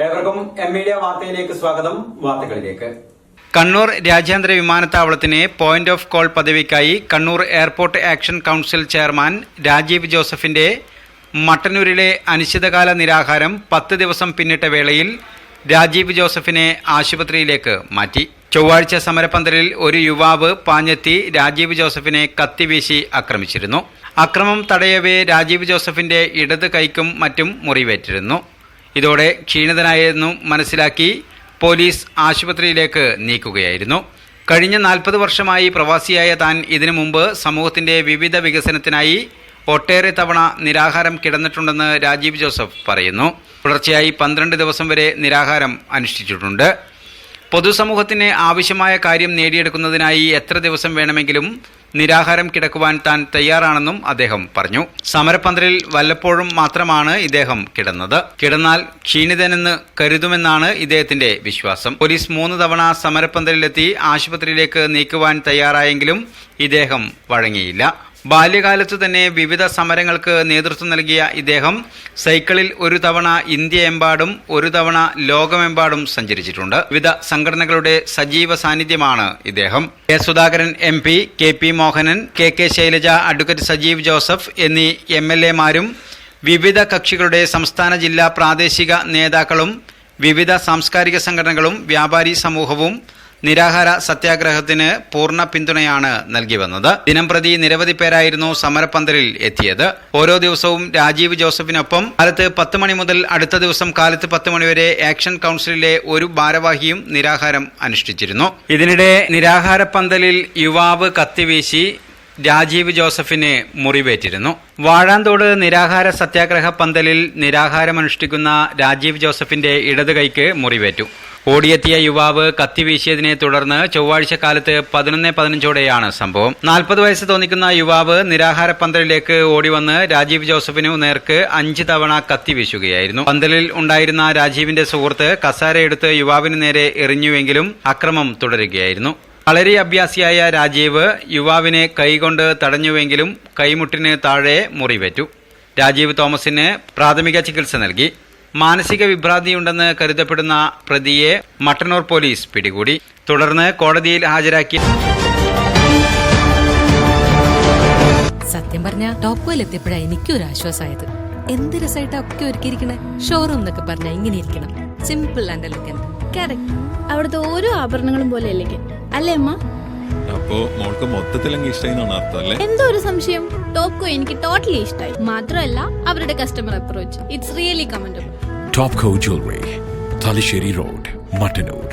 ഏവർക്കും M media വാർത്തയിലേക്ക് സ്വാഗതം. വാർത്തകളിലേക്ക്. കണ്ണൂർ രാജ്യാന്തര വിമാനത്താവളത്തിന് point of call പദവിക്കായി Kannur airport action council chairman Rajeev ജോസഫിന്റെ മട്ടന്നൂരിലെ അനിശ്ചിതകാല നിരാഹാരം പത്ത് ദിവസം പിന്നിട്ട വേളയിൽ രാജീവ് ജോസഫിനെ ആശുപത്രിയിലേക്ക് മാറ്റി. ചൊവ്വാഴ്ച സമരപന്തലിൽ ഒരു യുവാവ് പാഞ്ഞെത്തി രാജീവ് ജോസഫിനെ കത്തിവീശി ആക്രമിച്ചിരുന്നു. അക്രമം തടയവേ രാജീവ് ജോസഫിന്റെ ഇടത് കൈക്കും മറ്റും മുറിവേറ്റിരുന്നു. ഇതോടെ ക്ഷീണിതനായെന്നു മനസ്സിലാക്കി പോലീസ് ആശുപത്രിയിലേക്ക് നീക്കുകയായിരുന്നു. കഴിഞ്ഞ നാൽപ്പത് വർഷമായി പ്രവാസിയായ താൻ ഇതിനു മുമ്പ് സമൂഹത്തിന്റെ വിവിധ വികസനത്തിനായി ഒട്ടേറെ തവണ നിരാഹാരം കിടന്നിട്ടുണ്ടെന്ന് രാജീവ് ജോസഫ് പറയുന്നു. തുടർച്ചയായി പന്ത്രണ്ട് ദിവസം വരെ നിരാഹാരം അനുഷ്ഠിച്ചിട്ടുണ്ട്. പൊതുസമൂഹത്തിന് ആവശ്യമായ കാര്യം നേടിയെടുക്കുന്നതിനായി എത്ര ദിവസം വേണമെങ്കിലും നിരാഹാരം കിടക്കുവാൻ താൻ തയ്യാറാണെന്നും അദ്ദേഹം പറഞ്ഞു. സമരപന്തലിൽ വല്ലപ്പോഴും മാത്രമാണ് ഇദ്ദേഹം കിടന്നത്. കിടന്നാൽ ക്ഷീണിതനെന്ന് കരുതുമെന്നാണ് ഇദ്ദേഹത്തിന്റെ വിശ്വാസം. പോലീസ് മൂന്ന് തവണ സമരപന്തലിലെത്തി ആശുപത്രിയിലേക്ക് നീക്കുവാൻ തയ്യാറായെങ്കിലും ഇദ്ദേഹം വഴങ്ങിയില്ല. ബാല്യകാലത്തു തന്നെ വിവിധ സമരങ്ങൾക്ക് നേതൃത്വം നൽകിയ ഇദ്ദേഹം സൈക്കിളിൽ ഒരു തവണ ഇന്ത്യയെമ്പാടും ഒരു തവണ ലോകമെമ്പാടും സഞ്ചരിച്ചിട്ടുണ്ട്. വിവിധ സംഘടനകളുടെ സജീവ സാന്നിധ്യമാണ് ഇദ്ദേഹം. K Sudhakaran M P K P Mohanan K K Shailaja advocate Sajeev Joseph എന്നീ എം എൽ എമാരും വിവിധ കക്ഷികളുടെ സംസ്ഥാന ജില്ലാ പ്രാദേശിക നേതാക്കളും വിവിധ സാംസ്കാരിക സംഘടനകളും വ്യാപാരി സമൂഹവും നിരാഹാര സത്യാഗ്രഹത്തിന് പൂർണ പിന്തുണയാണ് നൽകി വന്നത്. ദിനംപ്രതി നിരവധി പേരായിരുന്നു സമരപന്തലിൽ എത്തിയത്. ഓരോ ദിവസവും രാജീവ് ജോസഫിനൊപ്പം കാലത്ത് പത്ത് മണി മുതൽ അടുത്ത ദിവസം കാലത്ത് പത്ത് മണിവരെ ആക്ഷൻ കൌൺസിലിലെ ഒരു ഭാരവാഹിയും നിരാഹാരം അനുഷ്ഠിച്ചിരുന്നു. ഇതിനിടെ നിരാഹാര പന്തലിൽ യുവാവ് കത്തിവീശി രാജീവ് ജോസഫിനെ മുറിവേറ്റിരുന്നു. വാഴാന്തോട് നിരാഹാര സത്യാഗ്രഹ പന്തലിൽ നിരാഹാരമനുഷ്ഠിക്കുന്ന രാജീവ് ജോസഫിന്റെ ഇടത് കൈക്ക് മുറിവേറ്റു. ഓടിയെത്തിയ യുവാവ് കത്തി വീശിയതിനെ തുടർന്ന് ചൊവ്വാഴ്ച കാലത്ത് പതിനൊന്ന് പതിനഞ്ചോടെയാണ് സംഭവം. നാൽപ്പത് വയസ്സ് തോന്നിക്കുന്ന യുവാവ് നിരാഹാര പന്തലിലേക്ക് ഓടിവന്ന് രാജീവ് ജോസഫിനു നേർക്ക് അഞ്ച് തവണ കത്തി വീശുകയായിരുന്നു. പന്തലിൽ ഉണ്ടായിരുന്ന രാജീവിന്റെ സുഹൃത്ത് കസാരയെടുത്ത് യുവാവിന് നേരെ എറിഞ്ഞുവെങ്കിലും അക്രമം തുടരുകയായിരുന്നു. വളരെ അഭ്യാസിയായ രാജീവ് യുവാവിനെ കൈകൊണ്ട് തടഞ്ഞുവെങ്കിലും കൈമുട്ടിന് താഴെ മുറിവേറ്റു. രാജീവ് തോമസിന് പ്രാഥമിക ചികിത്സ നൽകി. മാനസിക വിഭ്രാന്തിയുണ്ടെന്ന് കരുതപ്പെടുന്ന പ്രതിയെ മട്ടന്നൂർ പോലീസ് പിടികൂടി. തുടർന്ന് കോടതിയിൽ ഹാജരാക്കി. സത്യം പറഞ്ഞ ടോപ്പ് വെൽ എത്തിയപ്പോഴാ എനിക്കൊരു ആശ്വാസമായത് എന്ത് രസമായിട്ടാ ഒക്കെ ഒരുക്കിയിരിക്കണേ? ഷോറൂം എന്നൊക്കെ പറഞ്ഞാ ഇങ്ങനെ ഇരിക്കണം. സിമ്പിൾ ആൻഡ് എലഗന്റ് കറക്റ്റ് അവിടുത്തെ ഓരോ ആഭരണങ്ങളും പോലെ അല്ലേ അല്ലേ അമ്മ അപ്പോ മോൾക്ക് മൊത്തത്തിൽ മൊത്തത്തിലങ്ങ് ഇഷ്ടമെന്നാണ് അർത്ഥം അല്ലേ? എന്തോ ഒരു സംശയം? ടോപ്കോ എനിക്ക് ടോട്ടലി ഇഷ്ടമായി മാത്രമല്ല അവരുടെ customer approach it's really commendable Topco jewellery Thalassery road Mattanur.